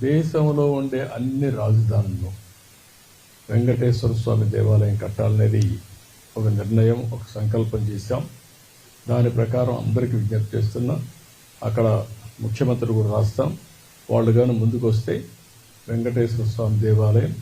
దేశంలో ఉండే అన్ని రాజధానుల్లో వెంకటేశ్వర స్వామి దేవాలయం కట్టాలనేది ఒక నిర్ణయం ఒక సంకల్పం చేశాం. దాని ప్రకారం అందరికీ విజ్ఞప్తి చేస్తున్నా అక్కడ ముఖ్యమంత్రి కూడా రాస్తాం. వాళ్ళు కానీ ముందుకు వస్తే వెంకటేశ్వర స్వామి దేవాలయం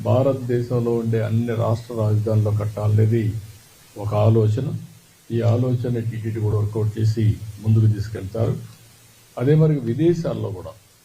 భారతదేశంలో ఉండే అన్ని రాష్ట్ర రాజధానుల్లో కట్టాలనేది ఒక ఆలోచన. ఈ ఆలోచన టీటీడీ కూడా వర్కౌట్ చేసి ముందుకు తీసుకెళ్తారు. అదే మరి విదేశాల్లో కూడా